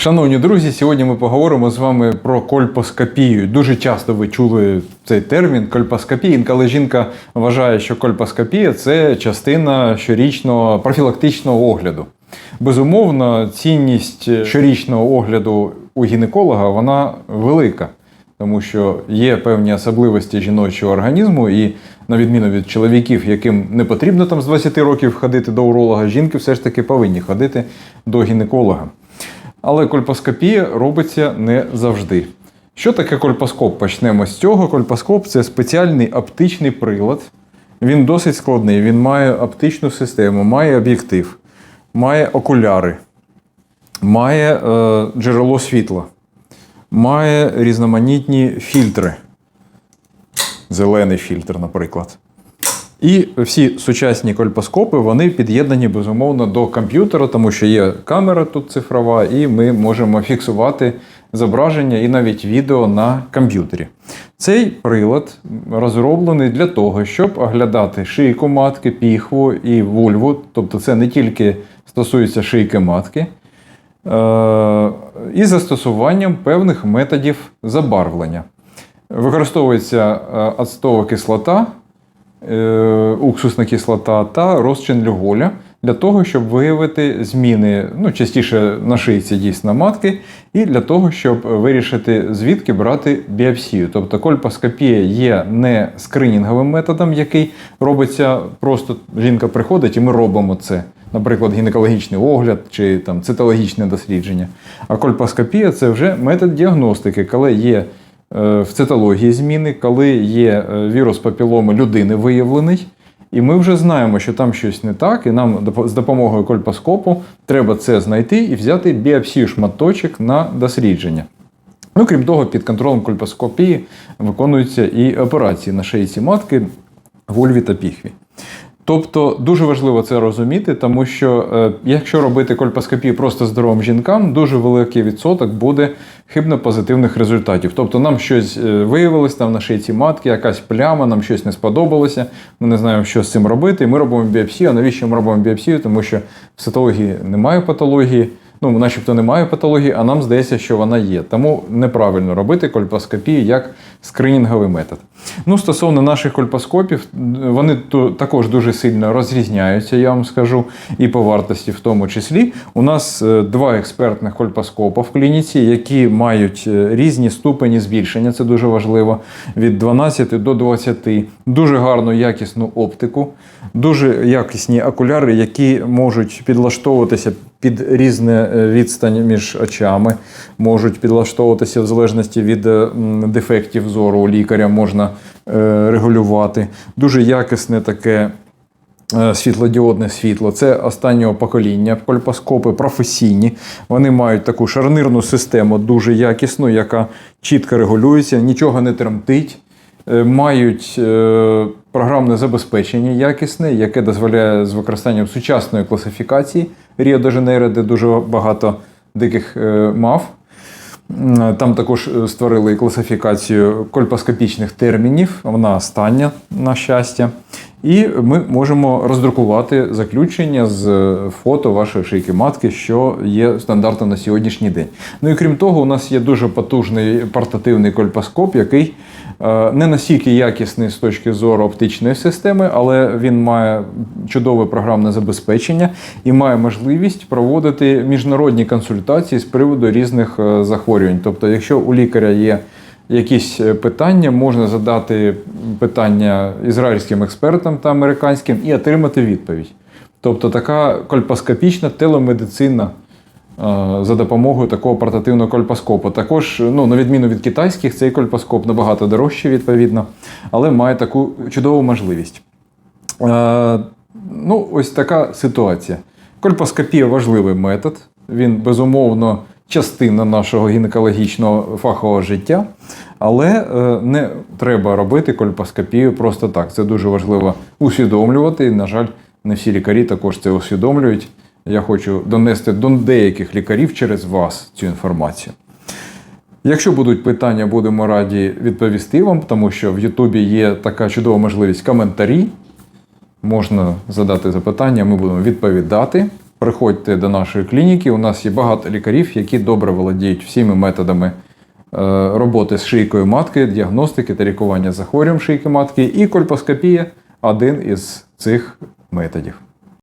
Шановні друзі, сьогодні ми поговоримо з вами про кольпоскопію. Дуже часто ви чули цей термін кольпоскопія. Інколи жінка вважає, що кольпоскопія це частина щорічного профілактичного огляду. Безумовно, цінність щорічного огляду у гінеколога вона велика, тому що є певні особливості жіночого організму, і на відміну від чоловіків, яким не потрібно там з 20 років ходити до уролога, жінки все ж таки повинні ходити до гінеколога. Але кольпоскопія робиться не завжди. Що таке кольпоскоп? Почнемо з цього. Кольпоскоп це спеціальний оптичний прилад. Він досить складний. Він має оптичну систему, має об'єктив, має окуляри, має е, джерело світла, має різноманітні фільтри. Зелений фільтр, наприклад. І всі сучасні кольпоскопи вони під'єднані безумовно до комп'ютера, тому що є камера тут цифрова, і ми можемо фіксувати зображення і навіть відео на комп'ютері. Цей прилад розроблений для того, щоб оглядати шийку матки, піхву і вульву. Тобто це не тільки стосується шийки матки, е- і застосуванням певних методів забарвлення. Використовується ацтова кислота е, уксусна кислота та розчин люголя для того, щоб виявити зміни, ну, частіше на шийці дійсно матки, і для того, щоб вирішити, звідки брати біопсію. Тобто кольпоскопія є не скринінговим методом, який робиться просто жінка приходить і ми робимо це. Наприклад, гінекологічний огляд чи там цитологічне дослідження. А кольпоскопія це вже метод діагностики, коли є е, в цитології зміни, коли є е, вірус папіломи людини виявлений, і ми вже знаємо, що там щось не так, і нам з допомогою кольпоскопу треба це знайти і взяти біопсію шматочок на дослідження. Ну, крім того, під контролем кольпоскопії виконуються і операції на шийці матки, вульві та піхві. Тобто дуже важливо це розуміти, тому що е, якщо робити кольпоскопію просто здоровим жінкам, дуже великий відсоток буде хибно-позитивних результатів. Тобто нам щось е, виявилось там на шийці матки, якась пляма, нам щось не сподобалося, ми не знаємо, що з цим робити. Ми робимо біопсію. А навіщо ми робимо біопсію? Тому що в цитології немає патології. Ну, начебто немає патології, а нам здається, що вона є. Тому неправильно робити кольпоскопію як скринінговий метод. Ну, стосовно наших кольпоскопів, вони також дуже сильно розрізняються, я вам скажу, і по вартості в тому числі. У нас е, два експертних кольпоскопа в клініці, які мають е, різні ступені збільшення, це дуже важливо, від 12 до 20, дуже гарну якісну оптику, дуже якісні окуляри, які можуть підлаштовуватися під різне е, відстань між очами, можуть підлаштовуватися в залежності від е, дефектів зору у лікаря, можна е, регулювати. Дуже якісне таке світлодіодне світло. Це останнього покоління кольпоскопи професійні. Вони мають таку шарнирну систему, дуже якісну, яка чітко регулюється, нічого не тремтить. Мають програмне забезпечення якісне, яке дозволяє з використанням сучасної класифікації Ріо де Жанейро, де дуже багато диких е, мав. Там також е, створили класифікацію кольпоскопічних термінів. Вона остання, на щастя. І ми можемо роздрукувати заключення з е, фото вашої шийки матки, що є стандартом на сьогоднішній день. Ну і крім того, у нас є дуже потужний портативний кольпоскоп, який е, не настільки якісний з точки зору оптичної системи, але він має чудове програмне забезпечення і має можливість проводити міжнародні консультації з приводу різних е, захворювань. Тобто, якщо у лікаря є якісь е, питання, можна задати питання ізраїльським експертам та американським і отримати відповідь. Тобто така кольпоскопічна телемедицина е, за допомогою такого портативного кольпоскопу. Також, ну, на відміну від китайських, цей кольпоскоп набагато дорожчий, відповідно, але має таку чудову можливість. Е, ну, ось така ситуація. Кольпоскопія важливий метод. Він безумовно частина нашого гінекологічного фахового життя, але е, не треба робити кольпоскопію просто так. Це дуже важливо усвідомлювати. І, на жаль, не всі лікарі також це усвідомлюють. Я хочу донести до деяких лікарів через вас цю інформацію. Якщо будуть питання, будемо раді відповісти вам, тому що в Ютубі є така чудова можливість коментарі. Можна задати запитання, ми будемо відповідати. Приходьте до нашої клініки. У нас є багато лікарів, які добре володіють всіми методами е, роботи з шийкою матки, діагностики та лікування захворювань шийки матки. І кольпоскопія один із цих методів.